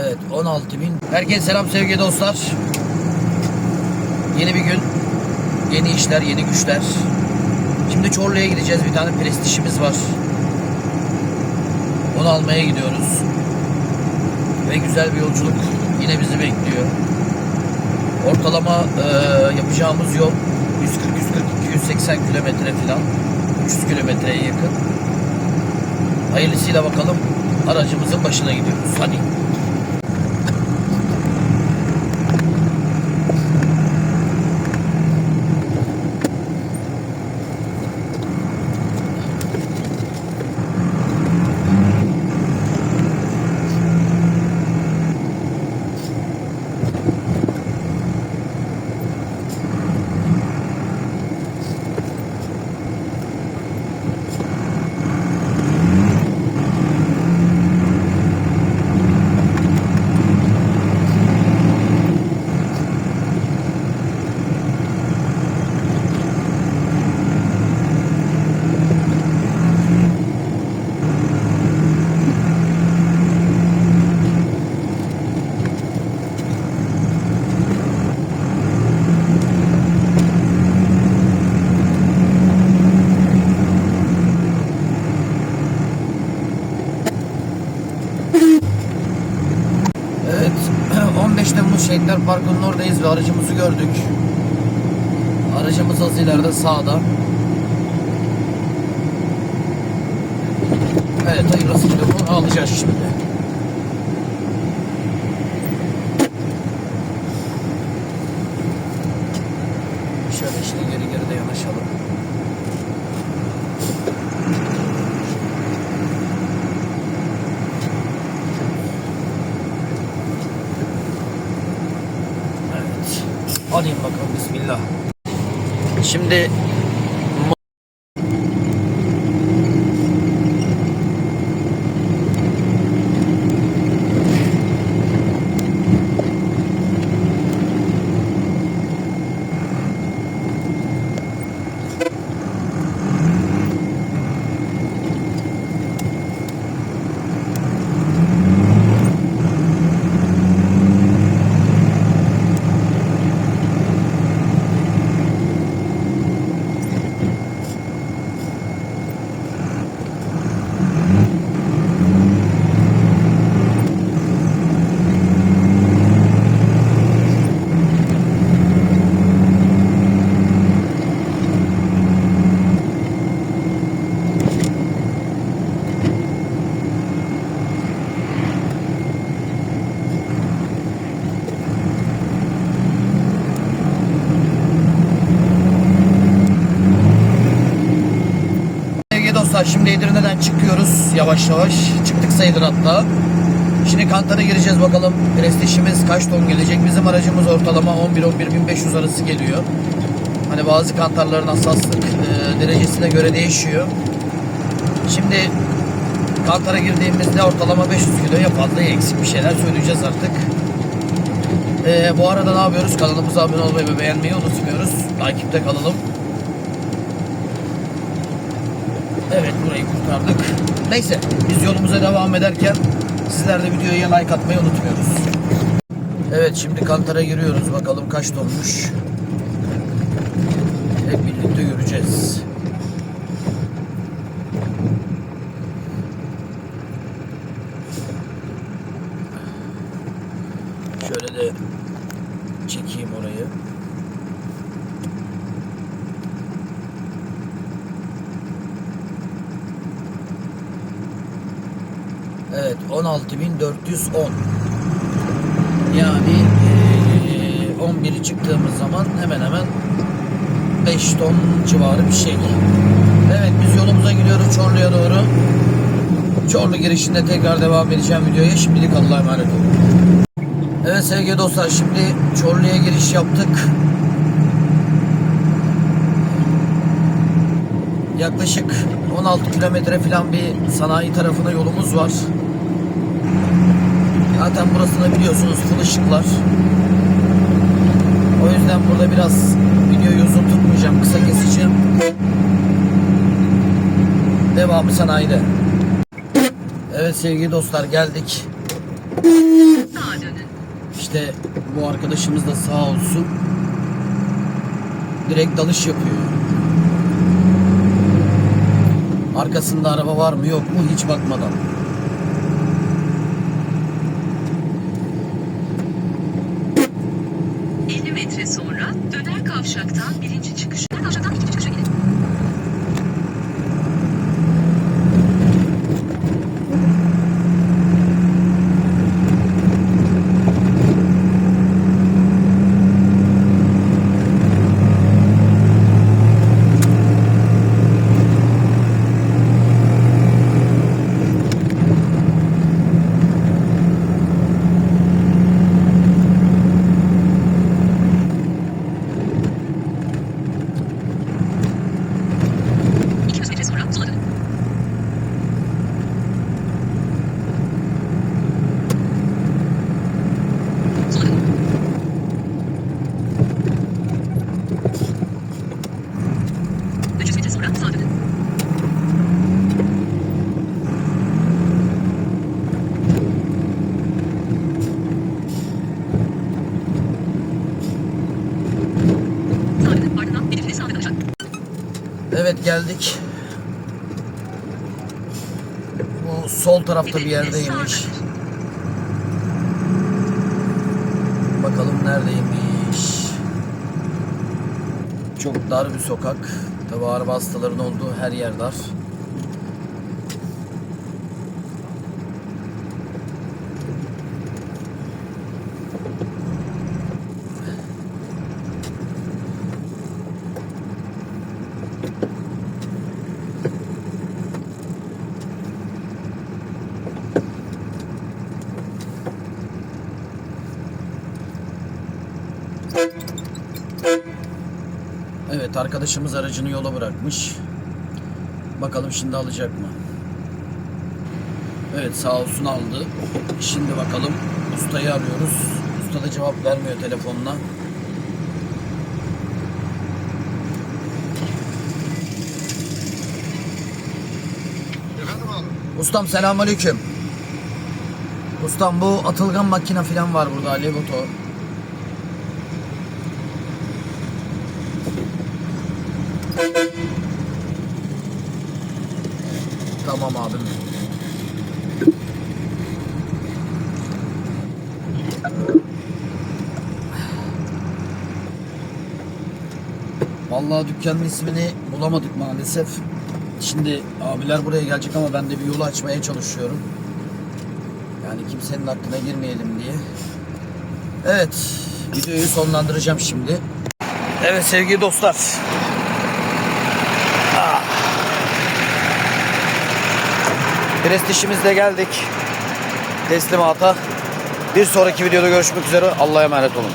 Evet 16 bin. Herkese selam sevgili dostlar. Yeni bir gün. Yeni işler, yeni güçler. Şimdi Çorlu'ya gideceğiz. Bir tane prestijimiz var. Onu almaya gidiyoruz. Ve güzel bir yolculuk yine bizi bekliyor. Ortalama e, yapacağımız yol 140, 140, 280 kilometre falan. 300 kilometreye yakın. Hayırlısıyla bakalım aracımızın başına gidiyoruz. Hadi. Evet 15 Temmuz Şehitler Parkı'nın oradayız ve aracımızı gördük. Aracımız az ileride sağda. Evet hayırlısıyla bunu alacağız şimdi. Şöyle işte geri geri de yanaşalım. Alayım bakalım bismillah. Şimdi Dostlar şimdi Edirne'den çıkıyoruz yavaş yavaş. Çıktık sayılır hatta. Şimdi Kantar'a gireceğiz bakalım prestijimiz kaç ton gelecek. Bizim aracımız ortalama 11-11.500 arası geliyor. Hani bazı kantarların hassaslık e, derecesine göre değişiyor. Şimdi Kantar'a girdiğimizde ortalama 500 kiloya fazla ya eksik bir şeyler söyleyeceğiz artık. E, bu arada ne yapıyoruz? Kanalımıza abone olmayı ve beğenmeyi unutmuyoruz. Takipte kalalım. Evet burayı kurtardık. Neyse biz yolumuza devam ederken sizler de videoya like atmayı unutmuyoruz. Evet şimdi Kantar'a giriyoruz. Bakalım kaç tonmuş. Evet 16.410 yani eee 11'i çıktığımız zaman hemen hemen 5 ton civarı bir şey. Evet biz yolumuza gidiyoruz Çorlu'ya doğru. Çorlu girişinde tekrar devam edeceğim videoya. Şimdilik Allah'a emanet olun. Evet sevgili dostlar şimdi Çorlu'ya giriş yaptık. Yaklaşık 16 kilometre falan bir sanayi tarafına yolumuz var. Zaten burasını biliyorsunuz full ışıklar. O yüzden burada biraz videoyu uzun tutmayacağım. Kısa keseceğim. Devamı sanayide. Evet sevgili dostlar geldik. İşte bu arkadaşımız da sağ olsun direkt dalış yapıyor. Arkasında araba var mı yok mu hiç bakmadan. uçaktan biri geldik. Bu sol tarafta bir yerdeymiş. Bakalım neredeymiş. Çok dar bir sokak. Tabi araba hastaların olduğu her yer dar. Evet arkadaşımız aracını yola bırakmış. Bakalım şimdi alacak mı? Evet sağ olsun aldı. Şimdi bakalım ustayı arıyoruz. Usta da cevap vermiyor. Efendim abi? Ustam selamünaleyküm. Ustam bu atılgan makine falan var burada Legoto. Tamam abim. Vallahi dükkanın ismini bulamadık maalesef. Şimdi abiler buraya gelecek ama ben de bir yolu açmaya çalışıyorum. Yani kimsenin aklına girmeyelim diye. Evet, videoyu sonlandıracağım şimdi. Evet sevgili dostlar. Prestijimizle geldik. Teslimata. Bir sonraki videoda görüşmek üzere. Allah'a emanet olun.